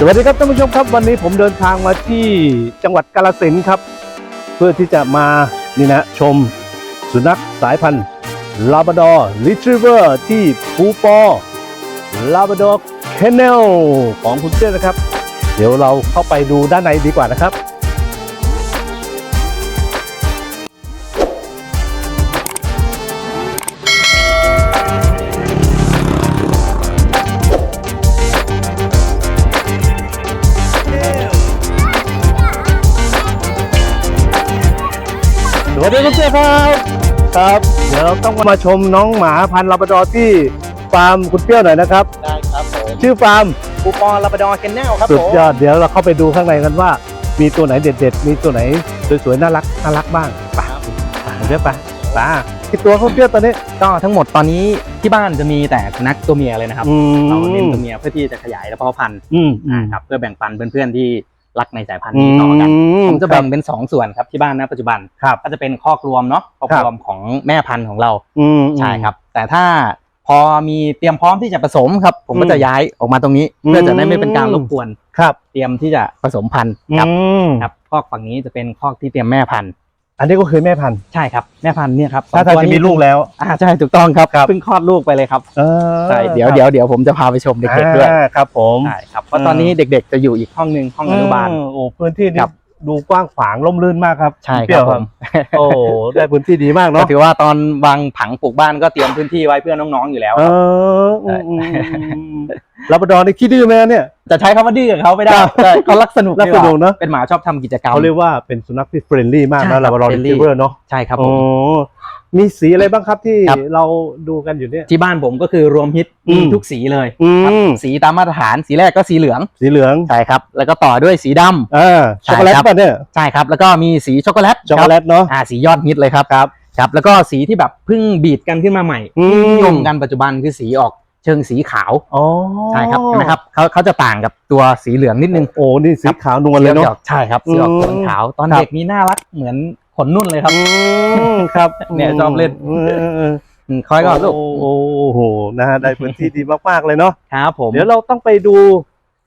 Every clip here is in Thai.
สวัสดีครับท่านผู้ชมครับวันนี้ผมเดินทางมาที่จังหวัดกาลสินครับ เพื่อที่จะมานี่นะชมสุนัขสายพันธุ์ลาบ r ดอร์ลิทรีเวอร์ที่ภูปอลาบ r ดอร์เคนเนลของคุณเจ้นะครับ เดี๋ยวเราเข้าไปดูด้านในดีกว่านะครับ วัสดีคุณเจ้ครับครับ เดี๋ยวเราต้องมาชมน้องหมาพันธุ์ลาบ r ดอร์ที่ฟาร์มคุณเปรี้ยวหน่อยนะครับ ได้ครับผมชื่อฟาร์มคูปองลาบราดอร์เคนเนลครับสุดผมยอดเดี๋ยวเราเข้าไปดูข้างในกันว่า มีตัวไหนเด็ดๆ มีตัวไหนสวยๆน่ารักน่ารักบ้างไปเรียกไปไปที่ตัวเขาเปรี้ยวตอนนี้ก็ทั้งหมดตอนนี้ที่บ้านจะมีแต่สุนัขตัวเมียเลยนะครับ อืมเราเน้นตัวเมียเพื่อที่จะขยายและเพาะพันธุ์อืมอืมครับเพื่อแบ่งปันเพื่อนๆที่ รักในสายพันธุ์นี้ต่อกันผมจะแบ่งเป็นสองส่วนครับที่บ้านนะปัจจุบันครับก็จะเป็นคอกรวมเนาะคอกครับรวมของแม่พันธุ์ของเราอืมใช่ครับ แต่ถ้าพอมีเตรียมพร้อมที่จะผสมครับ ผมก็อืมจะย้ายออกมาตรงนี้อืมเพื่อจะได้ไม่เป็นการรบกวนครับ เตรียมที่จะผสมพันธุ์ครับอืมครับคอกฝั่งนี้จะเป็นคอกที่เตรียมแม่พันธุ์ อันนี้ก็คือแม่พันธุ์ใช่ครับแม่พันธุ์เนี่ยครับถ้าทางสองจะตัวมีนี้ลูกแล้ว อ่าใช่ถูกต้องครับครับ เพิ่งคลอดลูกไปเลยครับเออใช่เดี๋ยวเดี๋ยวเดี๋ยวผมจะพาไปชมเด็กๆด้วยอ่าครับผม ใช่ครับเพราะตอนนี้เด็กๆจะอยู่อีกห้องหนึ่งห้องอนุบาลโอ้พื้นที่นี่ครับ ดูกว้างขวางร่มรื่นมากครับใช่เปครี้รัยบวผมโอ้ได้พื้นที่ดีมากก็เนาะถือว่าตอนวางผังปลูกบ้านก็เตรียมพื้นที่ไว้เพื่อน้องๆอยู่แล้วเอครับออืมอืมอืมลาบราดอร์นี่ขี้ดื้อไหมเนี่ย จะใช้คำว่าดื้อกับเขาไม่ได้ครับ ใช่เขารักสนุกรักดีสว่านุกเนอะเป็นหมาชอบทำกิจกรรม เขาเรียกว่าเป็นสุนัขที่เฟรนลี่มากใช่นะครับลาบราดอร์ friendly รีเวอร์เนาะใช่ครับผโอ้ม มีสีอะไรบ้างครับที่ครับ เราดูกันอยู่เนี่ย ที่บ้านผมก็คือรวมฮิตอืม มีทุกสีเลยอืครับมสีตามมาตรฐานสีแรกก็สีเหลืองสีเหลืองใช่ครับ แล้วก็ต่อด้วยสีดำ อ่าใช่ช็อกโกแลตครับ ป่ะเนี่ยใช่ครับ แล้วก็มีสีช็อกโกแลตช็อกโกแลตเนาะอ่าสียอดฮิตเลยครับครับ ครับแล้วก็สีที่แบบเพิ่งบีดกันขึ้นมาใหม่อืมนิยมกันปัจจุบันคือสีออกเชิงสีขาวอ๋อใช่ครับเห็นไหมครับเขาเขาจะต่างกับตัวสีเหลืองนิดนึง โอ้นี่สีขาวนวลเลยเนาะ สีออกใช่ครับสีออกอืมขนขาวตอนครับเด็กนี่น่ารักเหมือน ขนนุ่นเลยครับ อืมครับเนี่ยชอบเล่นออเออเอออืมคอยก่อนลูกโอ้โหนะฮะได้พื้นที่ดีมากๆเลยเนาะครับผม เดี๋ยวเราต้องไปดู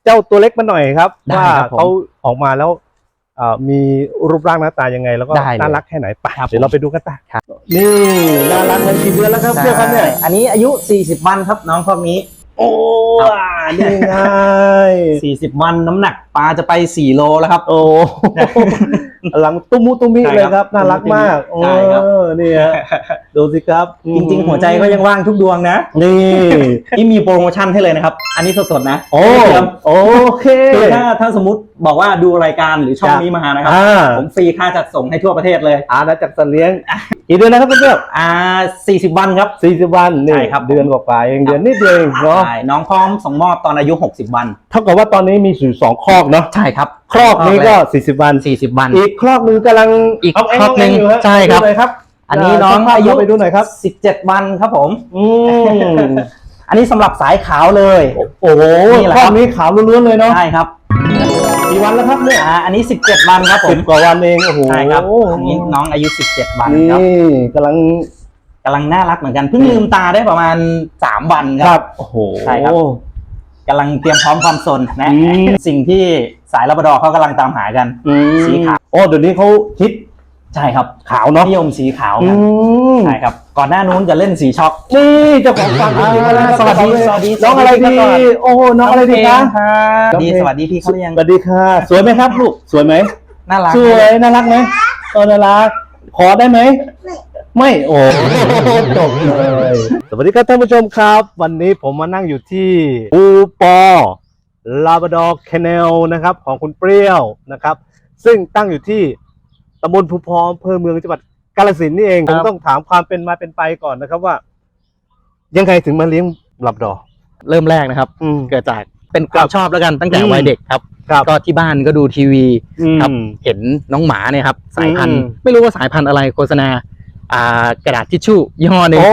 เจ้าตัวเล็กมาหน่อยครับได้ว่าครับผมเขาออกมาแล้วเอ่อมีรูปร่างหน้าตายังไง แล้วก็ได้เลยน่ารักแค่ไหนไปครับเดี๋ยวเราไปดูกันต่ครับนี่น่ารักเลยกี่เดือนแล้วครับเพื่อนครับเนี่ย อันนี้อายุ 40 วันครับน้องพวกนี้โอ้ครับอ่านี่ไง40 วันน้ำหนักปลาจะไป 4 โลแล้วครับ โอ้ หลังตุ้มมุตุ้มมิใช่เลยคครัรับบ น่ารักมากโอ้ใช่ครับนี่ฮะดูสิครับ จริง ๆ หัวใจก็ยังว่างทุกดวงนะ นี่ นี่มีโปรโมชั่นให้เลยนะครับ อันนี้สดๆนะ โอ้ไม่เตรียมโอเคคือถ้าถ้าสมมติบอกว่าดูรายการหรือช่องครับนี้มานะครับอ่าผมฟรีค่าจัดส่งให้ทั่วประเทศเลยอาณาจักรสัตว์เลี้ยงกี่เดือนนะครับเพื่อนอ่า40วันครับสี่สิบวันนี่ใช่ครับเดือนกว่าๆเองเดือนนิดเดียวเองเนาะใช่น้องพร้อมส่งมอบตอนอายุ60วัน เท่ากับว่าตอนนี้มีอยู่สองคอกเนาะใช่ครับครอกนี้ก็ 40 วัน 40 วัน อีกครอกหนึงกำลังอีกเาแงครอกหนึ่งเาแยู่ฮะใช่ครับดูหน่ อยครับอันนี้น้องาอายุไปดูหน่อยครับ17วันครับผม อืมอันนี้สำหรับสายขาวเลย โอ้โหนี่แหละคครรัอบกนี้ขาวล้วนๆเลยเนาะใช่ครับกี่วันแล้วครับเนี่ยอ่าอันนี้17วันครับผสิมบกว่าวันเองโอ้โหใช่ครับอันนี้น้องอายุ17วันนี่ครับกำลังกำลังน่ารักเหมือนกันเพิ่งลืมตาได้ประมาณ3วันคครัรับบโอ้โหใช่ครับกำลังเตรียมพร้อมความสนนะอืมสิ่งที่สายลาบราดอร์เขากำลังตามหากันอืมสีขาวโอ้เดี๋ยวนี้เขาฮิต ใช่ครับขาวเนาะนิยมสีขาวอืกันมใช่ครับ ก่อนหน้านู้นจะเล่นสีช็อกนี่เจ้าของฟาร์มอ่าจริงๆแล้วสวัสดีสวัสดีน้องอะไรสวัสดีดีก่อนโอ้โหน้องอะไรดีคะดีสวัสดีพี่เขาหรือยังสวัสดีค่ะ สวยไหมครับลูกสวยไหม น่ารักสวยน่ารักไหมเออน่ารักขอได้ไหม ไม่ โอ้จบเลยสวัสดีครับท่านผู้ชมครับ วันนี้ผมมานั่งอยู่ที่ปูปอลาบดอร์แคเนลนะครับ ของคุณเปรี้ยวนะครับ ซึ่งตั้งอยู่ที่ ตำบลภูพออำเภอเมืองจังหวัดกาฬสินธุ์นี่เองผมต้องถามความเป็นมาเป็นไปก่อนนะครับว่า ยังไงถึงมาเลี้ยงลาบดอร์เริ่มแรกนะครับ อืม เกิดจากเป็นความชอบแล้วกันตั้งแต่อืม วัยเด็กครับ ครับก็ที่บ้านก็ดูทีวี ครับ อืม เห็นน้องหมาเนี่ยครับ สายพันธุ์อืม ไม่รู้ว่าสายพันธุ์อะไรโฆษณาอ่ากระดาษทิชชู่ยี่ห้อหนึ่ง โอ้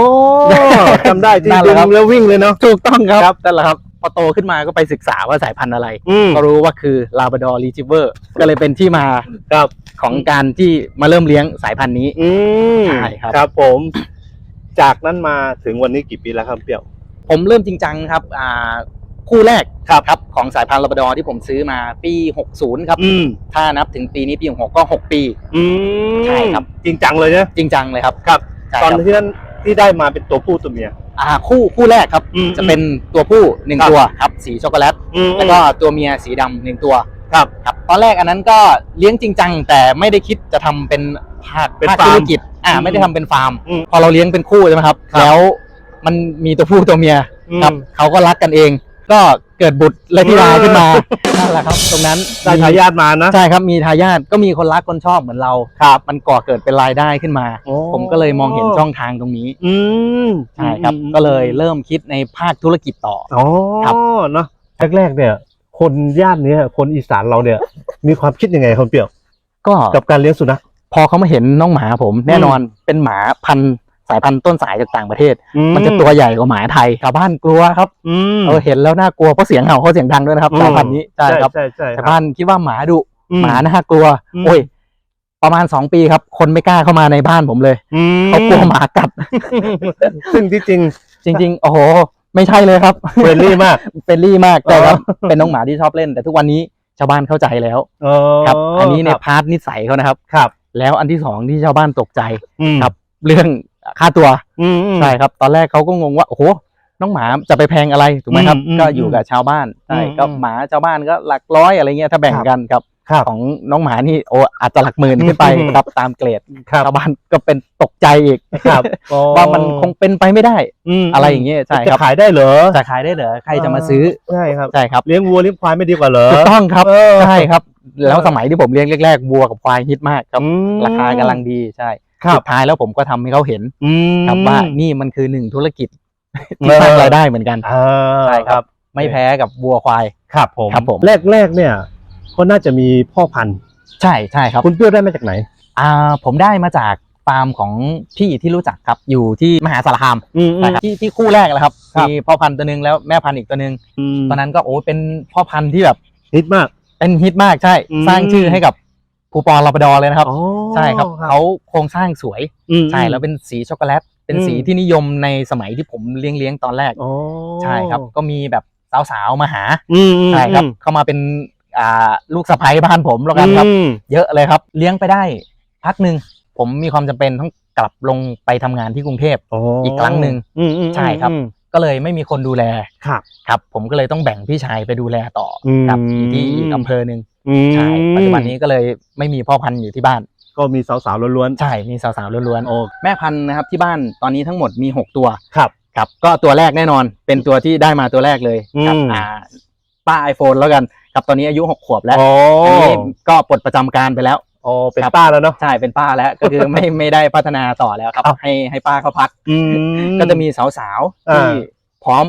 จำได้ที่นั่นแหดึละครับ งแล้ววิ่งเลยเนาะ ถูกต้องครับครับนั่นแหละครับ พอโตขึ้นมาก็ไปศึกษาว่าสายพันธุ์อะไร อืม ก็รู้ว่าคือ Labrador Retriever ก็เลยเป็นที่มาครับของการที่มาเริ่มเลี้ยงสายพันธุ์นี้ อืมใช่ครับ ครับผม จากนั้นมาถึงวันนี้กี่ปีแล้วครับเปรี้ยว ผมเริ่มจริงจังครับอ่าคู่แรกครับครับของสายพันธุ์ Labrador ที่ผมซื้อมาปี 60 ครับ อืม ถ้านับถึงปีนี้ปี66ก็ 6 ปี อืมใช่ครับ จริงจังเลยนะจริงจังเลยครับครับใช่ตอนครับที่นั้นที่ได้มาเป็นตัวผู้ตัวเมีย อ่าคู่คู่แรกครับ อืมจะเป็นตัวผู้หนึ่งครับ ตัวครับ สีช็อกโกแลต อืมแล้วก็ตัวเมียสีดำหนึ่งตัวครับ ครับตอนแรกอันนั้นก็เลี้ยงจริงจังแต่ไม่ได้คิดจะทำเป็นภาคเป็นภาคฟาร์มธุรกิจอ่าอืมไม่ได้ทำเป็นฟาร์ม อืมพอเราเลี้ยงเป็นคู่ใช่ไหมครับ ครับแล้วมันมีตัวผู้ตัวเมียครับอืมเขาก็รักกันเอง ก็เกิดบุตรและธิดาขึ้นมานั่นแหละครับ ตรงนั้นได้ทายาทมานะ ใช่ครับมีทายาทก็มีคนรักคนชอบเหมือนเราครับมันก่อเกิดเป็นรายได้ขึ้นมาโอ้ผมก็เลยมองเห็นช่องทางตรงนี้ อืมใช่ครับ ก็เลยเริ่มคิดในภาคธุรกิจต่ออ๋อครับเนาะแรกๆเนี่ย คนย่านเนี้ยคนอีสานเราเนี่ย มีความคิดยังไงคนเปรี้ยวก็กับการเลี้ยงสุนัขพอเขามาเห็นน้องหมาผมแน่นอนเป็นหมาพันธุ์ สายพันธุ์ต้นสายจากต่างประเทศ มันจะตัวใหญ่กว่าหมาไทยชาวบ้านกลัวครับอืมเออเห็นแล้วน่ากลัวเพราะเสียงเห่าเขาเสียงดังด้วยนะครับอืมสายพันธุ์นี้ใช่ครับใช่ใช่ชาวบ้านคิดว่าหมาดุอืหมาน่ากลัวอืมโอ้ย ประมาณสองปีครับ คนไม่กล้าเข้ามาในบ้านผมเลยอืมเขากลัวหมากัด ซึ่งที่จริง จริง ๆ โอ้โห ไม่ใช่เลยครับเฟรนลี่มากเป็นรี่มากแต่ครับอ๋อเป็นน้องหมาที่ชอบเล่น แต่ทุกวันนี้ชาวบ้านเข้าใจแล้วอ๋อครับ อันนี้ในครับพาร์ทนิสัยเขานะครับครับ แล้วอันที่สองที่ชาวบ้านตกใจอืมครับ เรื่อง ค่าตัวอืมอืมใช่ครับ ตอนแรกเขาก็งงว่าโอ้โหน้องหมาจะไปแพงอะไรถูกไหมครับอืมอืมก็อยู่กับชาวบ้านใช่อืมก็อืมหมาชาวบ้านก็หลักร้อยอะไรเงี้ยถ้าแบ่งครับกันครับครับของน้องหมานี่โอ้อาจจะหลักหมื่นขึ้นไปอืมครับตามเกรดครับชาวบ้านก็เป็นตกใจอีกครับอ๋อว่ามันคงเป็นไปไม่ได้มอะไรอย่างเงี้ยใช่จะครับขายได้เหรอจะขายได้เหรอใครจะมาซื้อใช่ครับใช่ครับเลี้ยงวัวเลี้ยงควายไม่ดีกว่าเหรอถูกต้องครับเออใช่ครับ แล้วสมัยที่ผมเลี้ยงแรกๆวัวกับควายฮิตมากครับอืมราคากำลังดีใช่ ครับ สุดท้ายแล้วผมก็ทำให้เขาเห็นอืมครับว่านี่มันคือหนึ่งธุรกิจเอที่อสร้างรายได้เหมือนกันอ่าใช่ครับไม่แพ้กับวัวควาย ครับผมครับผมแรกแรกๆเนี่ยก็น่าจะมีพ่อพันธุ์ใช่ใช่ครับคุณเปรี้ยวได้มาจากไหน อ่าผมได้มาจากฟาร์มของพี่ที่รู้จักครับอยู่ที่มหาสารคามอืม นะครับที่ที่คู่แรกแหละครับครับ มีพ่อพันธุ์ตัวหนึงแล้วแม่พันธุ์อีกตัวหนึงอืมตอนนั้นก็โอ้เป็นพ่อพันธุ์ที่แบบ ฮิตมาก เป็นฮิตมากใช่อืม สร้างชื่อให้กับ ภูปอลาบดอเลยนะครับอ๋อใช่ครับเขาโครงสร้างสวยอืมใช่แล้วเป็นสีช็อกโกแลต เป็นอืมสีที่นิยมในสมัยที่ผมเลี้ยงเลี้ยงๆตอนแรกอ๋อใช่ครับ ก็มีแบบสาวๆมาหาอืมอืมใช่ครับเข้ามาเป็นอ่าลูกสะใภ้บ้านผมแล้วกันครับอืมเยอะเลยครับ เลี้ยงไปได้พักหนึ่งผมมีความจำเป็นต้องกลับลงไปทำงานที่กรุงเทพอีกครั้งหนึ่งอืมอืมใช่ครับอืมก็เลยไม่มีคนดูแลครับ ครับ ผมก็เลยต้องแบ่งพี่ชายไปดูแลต่ออมครับอยู่ที่อีกอำเภอหนึ่งอืม ใช่ปัจจุบันนี้ก็เลยไม่มีพ่อพันธุ์อยู่ที่บ้าน ก็มีสาวๆล้วนใช่ มีสาวๆล้วนๆโอ้ๆแม่พันธุ์นะครับที่บ้านตอนนี้ทั้งหมดมี 6 ตัวครับครับก็ตัวแรกแน่นอนเป็นตัวที่ได้มาตัวแรกเลยครับอืมอ่าป้า iPhone แล้วกันครับตอนนี้อายุ 6 ขวบแล้วโอ้อันนี้ก็ปลดประจำการไปแล้วโอ้เป็นครับป้าแล้วเนาะใช่เป็นป้าแล้วก็คือไม่ไม่ได้พัฒนาต่อแล้วครับครับให้ให้ป้าเขาพักอืมก็จะมีสาวๆที่อ่าพร้อม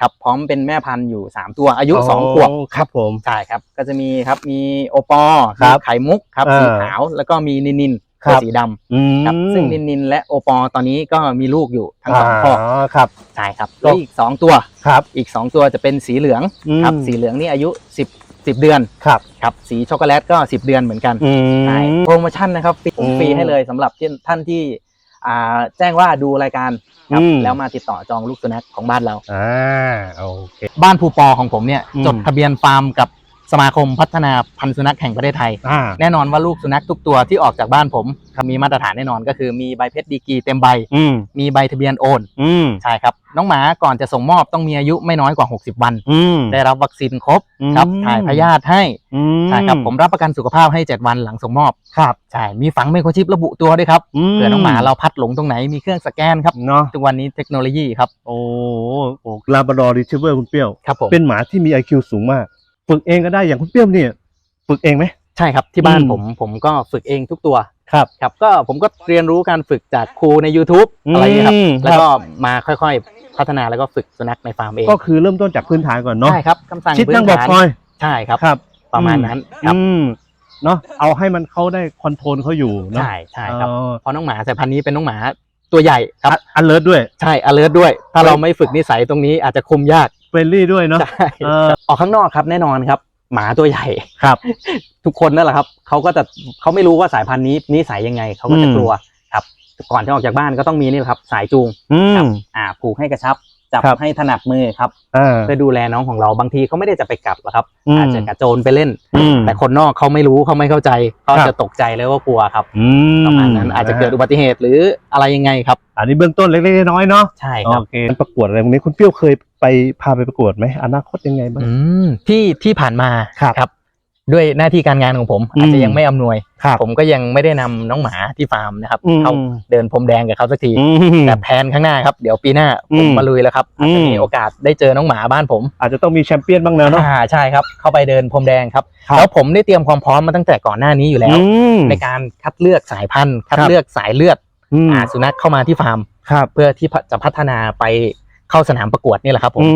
ครับพร้อมเป็นแม่พันธุ์อยู่สามตัวอายุสองขวบครับผมใช่ครับ ก็จะมีครับมีโอปอครับมีไข่มุกครับอ่าสีขาวแล้วก็มีนินนินครับตัวสีดำอืมครับซึ่งนินนินและโอปอตอนนี้ก็มีลูกอยู่ทั้งสองพ่ออครับใช่ครับก็แล้วอีกสองตัวครับ อีกสองตัวจะเป็นสีเหลืองครับอืมสีเหลืองนี่อายุสิบสิบเดือนครับครับสีช็อกโกแลตก็สิบเดือนเหมือนกันอืมใช่โปรโมชั่นนะครับฟรีผมอืมฟรีให้เลยสำหรับที่ท่านที่ อ่าแจ้งว่าดูรายการครับอืม แล้วมาติดต่อจองลูกสุนัขของบ้านเรา อ่าโอเค บ้านภูปอของผมเนี่ย อืม จดทะเบียนฟาร์มกับ สสมาคมพัฒนาพันธุ์สุนัขแห่งประเทศไทย อ่า แน่นอนว่าลูกสุนัขทุกตัวที่ออกจากบ้านผมมีมาตรฐานแน่นอนก็คือมีใบเพชรดีกรีเต็มใบ อืม มีใบทะเบียนโอน อืม ใช่ครับ น้องหมาก่อนจะส่งมอบต้องมีอายุไม่น้อยกว่า 60 วัน อืม ได้รับวัคซีนครบอืมครับถ่ายพยาธิให้อืมใช่ครับผมรับประกันสุขภาพให้ 7 วันหลังส่งมอบครับใช่มีฝังไมโครชิประบุตัวด้วยครับมเผื่อน้องหมาเราพัดหลงตรงไหนมีเครื่องสแกนครับเนาะทุกวันนี้เทคโนโลยีครับโอ้โหลาบราดอร์รีทรีเวอร์คุณเปรี้ยว ครับผมเป็นหมาที่มี IQ สูงมาก ฝึกเองก็ได้อย่างคุณเปรี้ยวเนี่ยฝึกเองไหม ใช่ครับที่บ้านอืม ผมผมก็ฝึกเองทุกตัวครับ ครับ ก็ผมก็เรียนรู้การฝึกจากครูใน YouTube อะไรอย่างเงี้ยครับ อืมแล้วก็มาค่อยๆ พัฒนาแล้วก็ฝึกสุนัขในฟาร์มเองก็คือเริ่มต้นจากพื้นฐานก่อนเนาะใช่ครับคำสั่งชิดพื้นั่งนบอกฐานคอยใช่ครับ ครับประมาณนั้นครับอืมเนาะเอาให้มันเขาได้คอนโทรลเขาอยู่เนาะใช่ใช่ครับเออเพราะน้องหมาสายพันธุ์นี้เป็นน้องหมาตัวใหญ่ครับ อันเลิศด้วย ใช่ alert ด้วย ถ้าเราไม่ฝึกนิสัยตรงนี้อาจจะคุมยากเฟ รนลี่ด้วยเนาะใช่เออออกข้างนอกครับแน่นอนครับ หมาตัวใหญ่ ครับ ทุกคนนั่นแหละครับเขาก็จะเขาไม่รู้ว่าสายพันธุ์นี้นิสัยยังไงเขาก็จะอืม กลัวครับ ก่อนจะออกจากบ้านก็ต้องมีนี่แหละครับ สายจูง อืครัมบอ่าผูกให้กระชับ จับครับ ให้ถนัดมือครับอ่าเพื่อดูแลน้องของเราบางทีเขาไม่ได้จะไปกัดหรอกครับอืม อาจจะกระโจนไปเล่น อืม แต่คนนอกเขาไม่รู้เขาไม่เข้าใจเขาครับ จะตกใจเลยว่ากลัวครับอืมประมาณนั้นอาจจะเกิดอุบัติเหตุหรืออะไรยังไงครับ อันนี้เบื้องต้นเล็กๆน้อยๆเนาะใช่ครับ โอเคประกวดอะไรพวกนี้คุณเปรี้ยวเคย ไปพาไปประกวดไหมอนาคตยังไงบ้าง อืมที่ที่ผ่านมาครับครับ ด้วยหน้าที่การงานของผม อืม อาจจะยังไม่อำนวย ครับ ผมก็ยังไม่ได้นำน้องหมาที่ฟาร์มนะครับอืม เข้าเดินพรมแดงกับเขาสักที อืม แต่แผนข้างหน้าครับ เดี๋ยวปีหน้าอืมผมมาลุยแล้วครับอาจจะมีอืมโอกาสได้เจอน้องหมาบ้านผมอาจจะต้องมีแชมเปี้ยนบ้างนะเนาะ อ่าใช่ครับ เข้าไปเดินพรมแดงครับครับ แล้วผมได้เตรียมความพร้อมมาตั้งแต่ก่อนหน้านี้อยู่แล้ว อืม ในการคัดเลือกสายพันธุ์ คัดครับ เลือกสายเลือดอืมอ่าสุนัขเข้ามาที่ฟาร์ม ครับ เพื่อที่จะพัฒนาไป เข้าสนามประกวดนี่แหละครับผมอื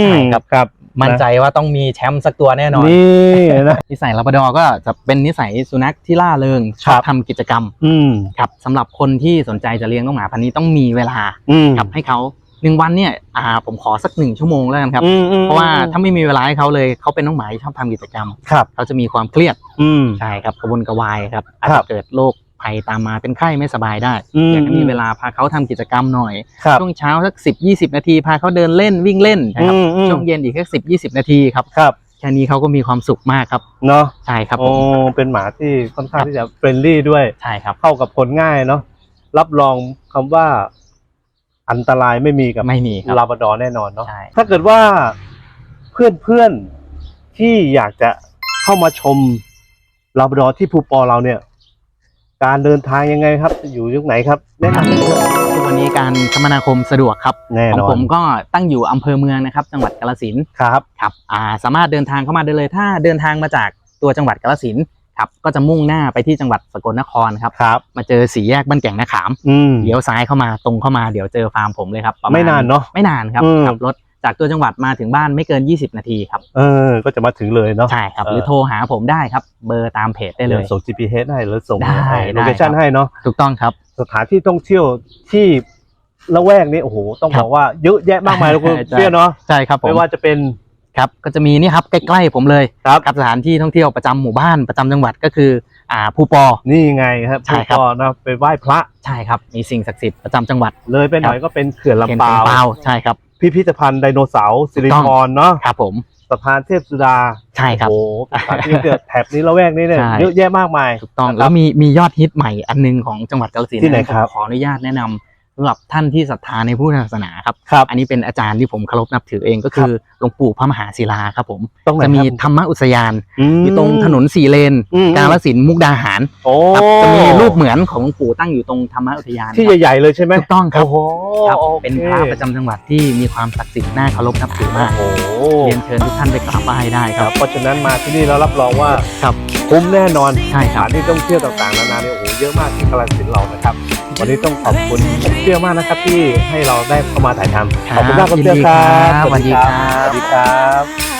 มใช่ครับ ครับ มั่นใจว่าต้องมีแชมป์สักตัวแน่นอน นี่นะ นิสัยลาบราดอร์ก็จะเป็นนิสัยสุนัขที่ล่าเริงชครัอบบทำกิจกรรม อืมครับสำหรับคนที่สนใจจะเลี้ยงน้องหมาพันธุ์นี้ต้องมีเวลาอืมครับให้เขาหนึ่งวันเนี่ยอ่าผมขอสักหนึ่งชั่วโมงแล้วกันครับอืมอืมเพราะว่าถ้าไม่มีเวลาให้เขาเลยเขาเป็นน้องหมาที่ชอบทำกิจกรรมครับเขาจะมีความเครียดอืมใช่ครับกระวนกระวายครับอาจครัจะบเกิดโรค ภัยตามมาเป็นไข้ไม่สบายได้อืมอยากให้มีเวลาพาเขาทำกิจกรรมหน่อยครับช่วงเช้าสักสิบยี่สิบนาทีพาเขาเดินเล่นวิ่งเล่นนะครับอืมอืมช่วงเย็นอีกสักสิบยี่สิบนาทีครับครับแค่นี้เขาก็มีความสุขมากครับเนาะใช่ครับผโอ้มเป็นหมาที่ค่อนข้างที่จะเฟรนลี่ด้วยใช่ครับเข้ากับคนง่ายเนาะรับรองคำว่าอันตรายไม่มีกับไม่มีครับลาบราดอร์แน่นอนเนาะใช่ถ้าเกิดว่าเพื่อนเพื่อนๆที่อยากจะเข้ามาชมลาบราดอร์ที่ภูปอเราเนี่ย การเดินทางยังไงครับจะอยู่ยุคไหนครับแนะนำหน่อยครับทุกวันนี้การคมนาคมสะดวกครับแน่ของนอผนมก็ตั้งอยู่อำเภอเมืองนะครับ จังหวัดกาฬสินธุ์ครับครับอ่าสามารถเดินทางเข้ามาได้เลย ถ้าเดินทางมาจากตัวจังหวัดกาฬสินธุ์ครับก็จะมุ่งหน้าไปที่จังหวัดสกลนครครับ ครับ มาเจอสีแยกบ้านแก่งนาขามอืม เลี้ยวซ้ายเข้ามาตรงเข้ามาเดี๋ยวเจอฟาร์มผมเลยครับประณไม่นานเนอะไม่นานครับอืม ขับรถ จากตัวจังหวัดมาถึงบ้านไม่เกิน 20 นาทีครับเออ ก็จะมาถึงเลยเนาะใช่ครับเออหรือโทรหาผมได้ครับ เบอร์ตามเพจได้เลยส่ง GPS ให้หรือส่งได้โลเคชั่นได้ครับให้เนาะถูกต้องครับ สถานที่ท่องเที่ยวที่ละแวกนี้โอ้โหต้องครับบอกว่าเยอะแยะมากมายเลยคุณใช่เชื่อเนาะใช่ครับผมไม่ว่าจะเป็นครับก็จะมีนี่ครับใกล้ๆผมเลยครับกับสถานที่ท่องเที่ยวประจำหมู่บ้านประจำจังหวัดก็คือ อ่าภูปอนี่ไงครับใช่ครับก็นะไปไหว้พระใช่ครับมีสิ่งศักดิ์สิทธิ์ประจำจังหวัด เลยไปหน่อยก็เป็นเขื่อนเขียนลำเปปาวเปาใช่ครับ พิพิธภัณฑ์ไดโนเสาร์สิริถูกต้องพรเนาะครับ ผมสะพานเทพสุดาใช่ครับโอ้โหสถานที่เกิดแถบนี้ละแวกนี้เนี่ยใช่ เยอะแยะมากมาย ถูกต้องนะคแล้รับวมีมียอดฮิตใหม่อันหนึงของจังหวัดกาฬสินธุ์ที่ไหนผมครับ ขออนุญาตแนะนำสำหรับท่านที่ศรัทธาในพุทธศาสนาครับ ครับ อันนี้เป็นอาจารย์ที่ผมเคารพนับถือเองก็คือหลวงปู่พระมหาศิลาครับผมต้องไหนจะมีครับธรรมอุทยานมอยู่ตรงถนนสี่เลน อืม กาฬสินธุ์มุกดาหารโอ้ครับจะมีรูปเหมือนของหลวงปู่ตั้งอยู่ตรงธรรมอุทยานที่ครับใหญ่ๆเลยใช่ไหมถูกต้องครับ โอ้โหครับโอคเป็นพระประจำจังหวัดที่มีความศักดิ์สิทธิ์น่าเคารพนับถือมากโอ้โหเรียนเชิญทุกท่านไปกราบไหว้ได้คครัรับบ เพราะฉะนั้นมาที่นี่เรารับรองว่าครับ คุ้มแน่นอนใช่สครัถาบนที่ท่องเที่ยวต่างๆนานาเนี่ยโอ้โหเยอะมากที่กาฬสินธุ์เรานะครับ วันนี้ต้องขอบคุณผมเชื่อมากนะครับที่ให้เราได้เข้ามาถ่ายทำขอบคุณมากคุณเชื่อครับยินดีครับสวัสดีครับสวัสดีครับ